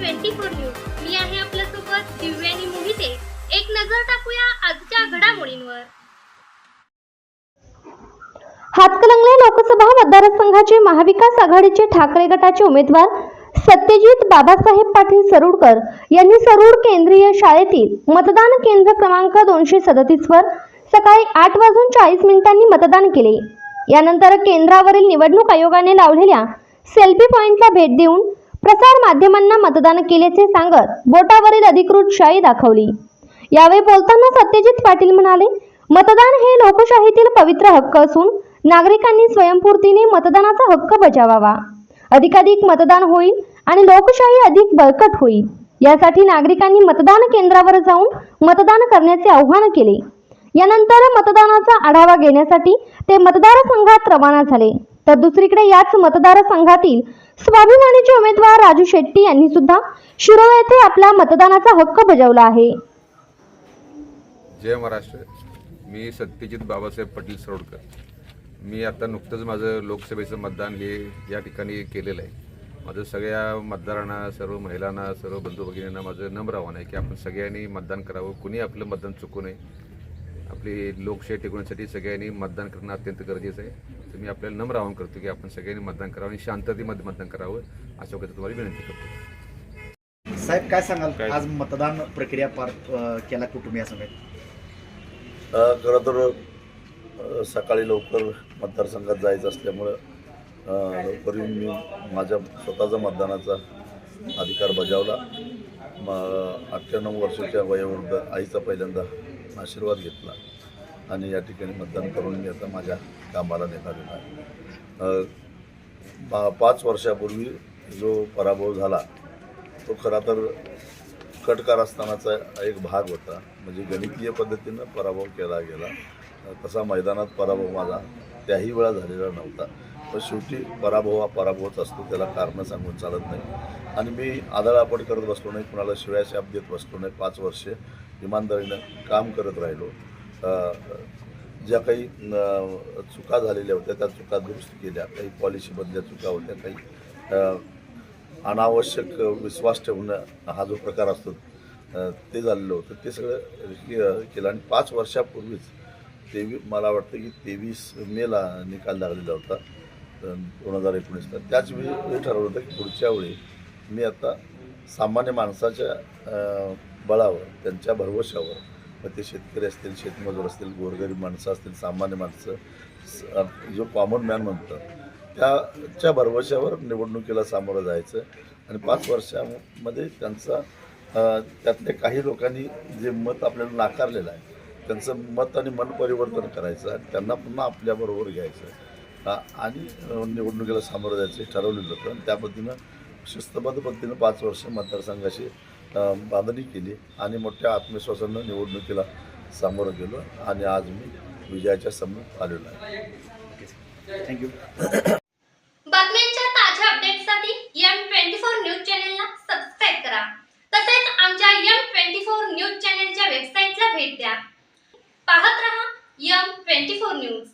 Twenty four news. मी आहे आपल्यासोबत दिव्यानी मोहिते. एक नजर टाकूया आजच्या घडामोडींवर. हातकलंगले लोकसभा मतदारसंघाचे महाविकास आघाडीचे ठाकरे गटाचे उमेदवार सत्यजित बाबासाहेब पाटील सरुडकर यांनी सरुड केंद्रीय शाळेतील मतदान केंद्र क्रमांक दोनशे सदतीस वर सकाळी आठ वाजून चाळीस मिनिटांनी मतदान केले. यानंतर केंद्रावरील निवडणूक आयोगाने लावलेल्या सेल्फी पॉइंटला भेट देऊन प्रसार माध्यमांना मतदान केल्याचे सांगत बोटावरील अधिकृत शाई दाखवली. यावेळी बोलताना सत्यजित पाटील म्हणाले मतदान हे लोकशाहीतील पवित्र हक्क असून नागरिकांनी स्वयंपूर्तीने मतदानाचा हक्क बजावावा. अधिकाधिक मतदान होईल आणि लोकशाही अधिक बळकट होईल. यासाठी नागरिकांनी मतदान केंद्रावर जाऊन मतदान करण्याचे आवाहन केले. यानंतर मतदानाचा आढावा घेण्यासाठी ते मतदारसंघात रवाना झाले. तर दुसरीकडे याच मतदारसंघातील स्वाभिमानीचे उमेदवार राजू शेट्टी यांनी सुद्धा शिरोळ येथे आपला मतदानाचा हक्क बजावला आहे. जय महाराष्ट्र. मी सत्यजित बाबासाहेब पाटील सरोडकर. मी आता नुकतंच माझं लोकसभेचं मतदान हे या ठिकाणी केलेलं आहे. माझं सगळ्या मतदारांना सर्व महिलांना सर्व बंधू भगिनींना माझं नम्र आव्हान आहे की आपण सगळ्यांनी मतदान करावं. कुणी आपलं मतदान चुकू नये. आपली लोकशाही टिकवण्यासाठी सगळ्यांनी मतदान करणं अत्यंत गरजेचं आहे. तर मी आपल्याला नम्र आवाहन करतो की आपण सगळ्यांनी मतदान करावं आणि शांततेमध्ये मतदान करावं अशा प्रकारचं तुम्हाला विनंती करतो. साहेब काय सांगाल? काय? आज मतदान प्रक्रिया पार केला कुटुंबियासमेत खरं तर सकाळी लवकर मतदारसंघात जायचं असल्यामुळं लवकर येऊन मी माझ्या स्वतःचा मतदानाचा अधिकार बजावला. म अठ्ठ्याण्णव वर्षाच्या वयोवृद्ध आईचा पहिल्यांदा आशीर्वाद घेतला आणि या ठिकाणी मतदान करून मी आता माझ्या कामाला निघालेला आहे. पा पाच वर्षापूर्वी जो पराभव झाला तो खरा तर कटकार असतानाचा एक भाग होता. म्हणजे गणितीय पद्धतीनं पराभव केला गेला. तसा मैदानात पराभव माझा त्याही वेळा झालेला नव्हता. पण शेवटी पराभव हा पराभवच असतो त्याला कारणं सांगून चालत नाही. आणि मी आदळापड करत बसलो नाही कुणाला शिव्या शाप देत बसलो नाही. पाच वर्षे इमानदारीनं काम करत राहिलो. ज्या काही चुका झालेल्या होत्या त्या चुका दुरुस्त केल्या. काही पॉलिसीमधल्या चुका होत्या काही अनावश्यक विश्वास ठेवणं हा जो प्रकार असतो ते झालेलं होतं. ते सगळं केलं. आणि पाच वर्षापूर्वीच तेवी मला वाटतं की तेवीस मेला निकाल लागलेला होता दोन हजार एकोणीसला. त्याच वेळी हे ठरवलं होतं की पुढच्या वेळी मी आता सामान्य माणसाच्या बळावर त्यांच्या भरवशावर मग ते शेतकरी असतील शेतमजूर असतील गोरगरीब माणसं असतील सामान्य माणसं स- जो कॉमन मॅन म्हणतं त्याच्या भरवशावर निवडणुकीला सामोरं जायचं आणि पाच वर्षामध्ये त्यांचा त्यातल्या काही लोकांनी जे मत आपल्याला नाकारलेलं आहे त्यांचं मत आणि मन परिवर्तन करायचं आणि त्यांना पुन्हा आपल्याबरोबर घ्यायचं. आणि निवडणुकीला सामोरं जायचं हे ठरवलेलं होतं आणि त्या पद्धतीनं शिस्तबद्ध पद्धतीनं पाच वर्ष मतदारसंघाशी बांधणी केली आणि मोठ्या आत्मविश्वासानं निवडणुकीला सामोरं गेलो आणि आज मी विजयाच्या समोर आलेलो आहे. थँक्यू बातम्यांच्या अपडेटसाठी ट्वेंटी फोर न्यूज चॅनेलला सबस्क्राईब करा. तसेच आमच्या ट्वेंटी फोर न्यूज चॅनेलच्या वेबसाईटला भेट द्या. पाहत रहा यम ट्वेंटी फोर न्यूज